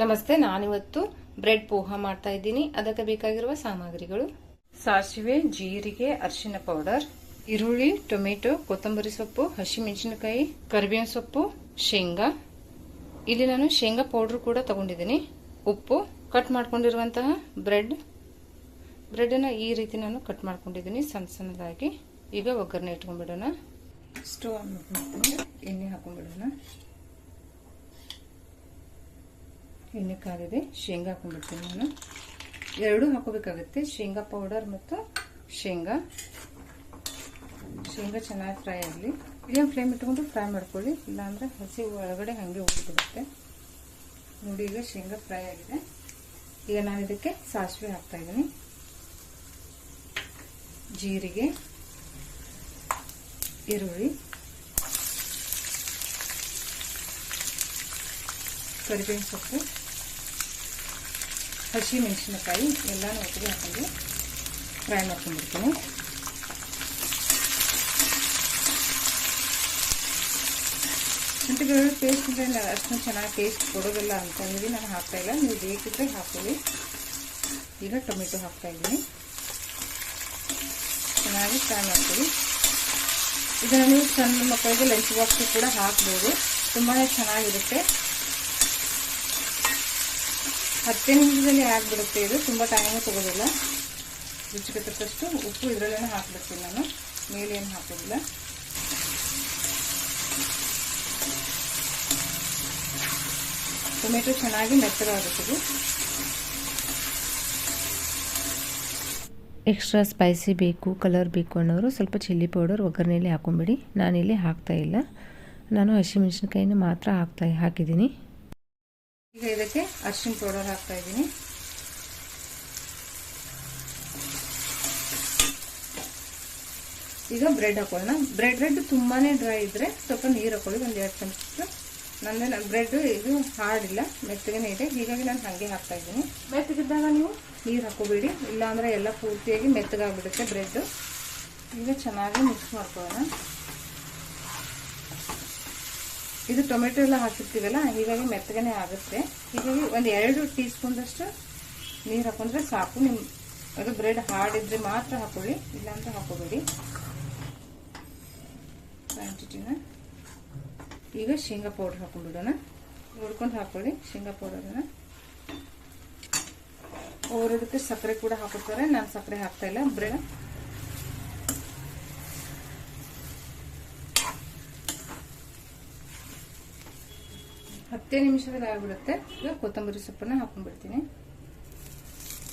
ನಮಸ್ತೆ, ನಾನಿವತ್ತು ಬ್ರೆಡ್ ಪೋಹ ಮಾಡ್ತಾ ಇದ್ದೀನಿ. ಅದಕ್ಕೆ ಬೇಕಾಗಿರುವ ಸಾಮಗ್ರಿಗಳು. ಸಾಸಿವೆ, ಜೀರಿಗೆ, ಅರಿಶಿನ ಪೌಡರ್, ಈರುಳ್ಳಿ, ಟೊಮೆಟೊ, ಕೊತ್ತಂಬರಿ ಸೊಪ್ಪು, ಹಸಿಮೆಣಸಿನಕಾಯಿ, ಕರಿಬೇವಿನ ಸೊಪ್ಪು, ಶೇಂಗಾ. ಇಲ್ಲಿ ನಾನು ಶೇಂಗಾ ಪೌಡರ್ ಕೂಡ ತಗೊಂಡಿದ್ದೀನಿ. ಉಪ್ಪು, ಕಟ್ ಮಾಡ್ಕೊಂಡಿರುವಂತಹ ಬ್ರೆಡ್. ಬ್ರೆಡನ್ನು ಈ ರೀತಿ ನಾನು ಕಟ್ ಮಾಡ್ಕೊಂಡಿದ್ದೀನಿ ಸಣ್ಣ ಸಣ್ಣದಾಗಿ. ಈಗ ಒಗ್ಗರಣೆ ಇಟ್ಕೊಂಡ್ಬಿಡೋಣ. ಸ್ಟವ್ ಆನ್ ಮಾಡ್ಕೊಂಡು ಎಣ್ಣೆ ಹಾಕೊಂಡ್ಬಿಡೋಣ ಎಣ್ಣೆ ಕಾದಿದೆ ಶೇಂಗಾ ಹಾಕೊಂಡ್ಬಿಡ್ತೀನಿ ನಾನು. ಎರಡೂ ಹಾಕೋಬೇಕಾಗುತ್ತೆ ಶೇಂಗಾ ಪೌಡರ್ ಮತ್ತು ಶೇಂಗಾ. ಶೇಂಗಾ ಚೆನ್ನಾಗಿ ಫ್ರೈ ಆಗಲಿ. ಮೀಡಿಯಂ ಫ್ಲೇಮ್ ಇಟ್ಕೊಂಡು ಫ್ರೈ ಮಾಡ್ಕೊಳ್ಳಿ, ಇಲ್ಲಾಂದರೆ ಹಸಿ ಒಳಗಡೆ ಹಾಗೆ ಹೋಗ್ಬಿಡುತ್ತೆ ನೋಡಿ, ಈಗ ಶೇಂಗಾ ಫ್ರೈ ಆಗಿದೆ. ಈಗ ನಾನು ಇದಕ್ಕೆ ಸಾಸಿವೆ ಹಾಕ್ತಾ ಇದ್ದೀನಿ. ಜೀರಿಗೆ, ಈರುಳ್ಳಿ, ಕರಿಬೇವಿನ ಸೊಪ್ಪು. ಹಸಿ ಮೆಣಸಿನಕಾಯಿ ಎಲ್ಲನೂ ಒಟ್ಟಿಗೆ ಹಾಕೊಂಡು ಫ್ರೈ ಮಾಡ್ಕೊಂಡ್ಬಿಡ್ತೀನಿ. ಶುಂಠಿಗಳು ಟೇಸ್ಟ್ ಅಂದರೆ ಅಷ್ಟೊಂದು ಚೆನ್ನಾಗಿ ಟೇಸ್ಟ್ ಕೊಡೋದಿಲ್ಲ ಅಂತಂದು ನಾನು ಹಾಕ್ತಾ ಇಲ್ಲ. ನೀವು ಬೇಕಿದ್ರೆ ಹಾಕೊಳ್ಳಿ. ಈಗ ಟೊಮೆಟೊ ಹಾಕ್ತಾಯಿದ್ದೀನಿ ಚೆನ್ನಾಗಿ ಫ್ರೈ ಮಾಡ್ತೀವಿ ಇದನ್ನು ನೀವು ಸಣ್ಣ ಮಕ್ಕಳಿಗೆ ಲಂಚ್ ಬಾಕ್ಸ್ ಕೂಡ ಹಾಕ್ಬೋದು. ತುಂಬಾ ಚೆನ್ನಾಗಿರುತ್ತೆ. ಹತ್ತೇ ನಿಮಿಷದಲ್ಲಿ ಆಗಿಬಿಡುತ್ತೆ ಇದು. ತುಂಬ ಟೈಮ್ ತಗೋದಿಲ್ಲ. ರುಚಿಗೆ ತಕ್ಕಷ್ಟು ಉಪ್ಪು ಇದರಲ್ಲೇ ಹಾಕ್ಬಿಡ್ತೀನಿ ನಾನು. ಮೇಲೆ ಏನು ಹಾಕೋದಿಲ್ಲ. ಟೊಮೆಟೊ ಚೆನ್ನಾಗಿ ಮೆತ್ತಗಾಗುತ್ತದೆ ಎಕ್ಸ್ಟ್ರಾ ಸ್ಪೈಸಿ ಬೇಕು ಕಲರ್ ಬೇಕು ಅನ್ನೋರು ಸ್ವಲ್ಪ ಚಿಲ್ಲಿ ಪೌಡರ್ ಒಗ್ಗರಣೆಯಲ್ಲಿ ಹಾಕೊಂಬಿಡಿ. ನಾನಿಲ್ಲಿ ಹಾಕ್ತಾಯಿಲ್ಲ ನಾನು ಹಸಿಮೆಣ್ಸಿನ್ಕಾಯಿನ ಮಾತ್ರ ಹಾಕ್ತಾ ಹಾಕಿದ್ದೀನಿ. ಈಗ ಇದಕ್ಕೆ ಅರಿಶಿನ ಪೌಡರ್ ಹಾಕ್ತಾ ಇದ್ದೀನಿ. ಈಗ ಬ್ರೆಡ್ ಹಾಕೊಳ್ಳೋಣ. ಬ್ರೆಡ್ ರೆಡ್ ತುಂಬಾನೇ ಡ್ರೈ ಇದ್ದರೆ ಸ್ವಲ್ಪ ನೀರು ಹಾಕೊಳ್ಳಿ ಒಂದು ಎರಡು ಚಮಚ ನನ್ನ ಬ್ರೆಡ್ ಇದು ಹಾರ್ಡ್ ಇಲ್ಲ ಮೆತ್ತಗನೇ ಇದೆ. ಹೀಗಾಗಿ ನಾನು ಹಾಗೆ ಹಾಕ್ತಾ ಇದ್ದೀನಿ. ಮೆತ್ತಗಿದ್ದಾಗ ನೀವು? ನೀರು ಹಾಕೋಬೇಡಿ ಇಲ್ಲಾಂದರೆ ಎಲ್ಲ ಪೂರ್ತಿಯಾಗಿ ಮೆತ್ತಗಾಗ್ಬಿಡುತ್ತೆ ಬ್ರೆಡ್. ಈಗ ಚೆನ್ನಾಗಿ ಮಿಕ್ಸ್ ಮಾಡ್ಕೊಳ್ಳೋಣ. ಇದು ಟೊಮೆಟೊ ಎಲ್ಲ ಹಾಕಿರ್ತೀವಲ್ಲ, ಹೀಗಾಗಿ ಮೆತ್ತಗನೆ ಆಗುತ್ತೆ. ಹೀಗಾಗಿ ಒಂದು ಎರಡು ಟೀ ಸ್ಪೂನ್ದಷ್ಟು ನೀರು ಹಾಕೊಂಡ್ರೆ ಸಾಕು. ನಿಮ್ಮ ಅದು ಬ್ರೆಡ್ ಹಾರ್ಡ್ ಇದ್ರೆ ಮಾತ್ರ ಹಾಕೊಳ್ಳಿ, ಇಲ್ಲಾಂದ್ರೆ ಹಾಕೋಬೇಡಿ. ಕ್ವಾಂಟಿಟಿನ ಈಗ ಶೇಂಗಾ ಪೌಡರ್ ಹಾಕೊಂಡ್ಬಿಡೋಣ. ಹುಡ್ಕೊಂಡು ಹಾಕೊಳ್ಳಿ, ಶೇಂಗಾ ಪೌಡರನ್ನ ಓರೋದಕ್ಕೆ ಸಕ್ಕರೆ ಕೂಡ ಹಾಕೋತಾರೆ ನಾನು ಸಕ್ಕರೆ ಹಾಕ್ತಾ ಇಲ್ಲ. ಬ್ರೆಡ್ ಹತ್ತೇ ನಿಮಿಷದಲ್ಲಿ ಆಗಿಬಿಡುತ್ತೆ ಈಗ ಕೊತ್ತಂಬರಿ ಸೊಪ್ಪನ್ನ ಹಾಕೊಂಡ್ಬಿಡ್ತೀನಿ.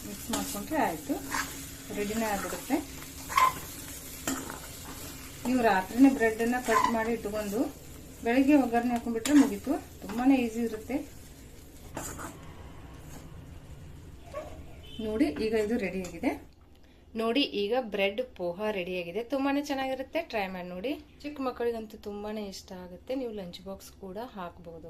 ಮಿಕ್ಸ್ ಮಾಡ್ಕೊಂಡ್ರೆ ಆಯಿತು. ರೆಡಿನೇ ಆಗ್ಬಿಡುತ್ತೆ ನೀವು ರಾತ್ರಿನೇ ಬ್ರೆಡ್ಡನ್ನು ಕಟ್ ಮಾಡಿ ಇಟ್ಕೊಂಡು ಬೆಳಗ್ಗೆ ಒಗ್ಗರಣೆ ಹಾಕೊಂಡ್ಬಿಟ್ರೆ ಮುಗೀತು. ತುಂಬಾ ಈಸಿ ಇರುತ್ತೆ. ನೋಡಿ, ಈಗ ಇದು ರೆಡಿಯಾಗಿದೆ ನೋಡಿ, ಈಗ ಬ್ರೆಡ್ ಪೋಹ ರೆಡಿಯಾಗಿದೆ ತುಂಬಾ ಚೆನ್ನಾಗಿರುತ್ತೆ. ಟ್ರೈ ಮಾಡಿ ನೋಡಿ. ಚಿಕ್ಕ ಮಕ್ಕಳಿಗಂತೂ ತುಂಬಾ ಇಷ್ಟ ಆಗುತ್ತೆ. ನೀವು ಲಂಚ್ ಬಾಕ್ಸ್ ಕೂಡ ಹಾಕ್ಬೋದು.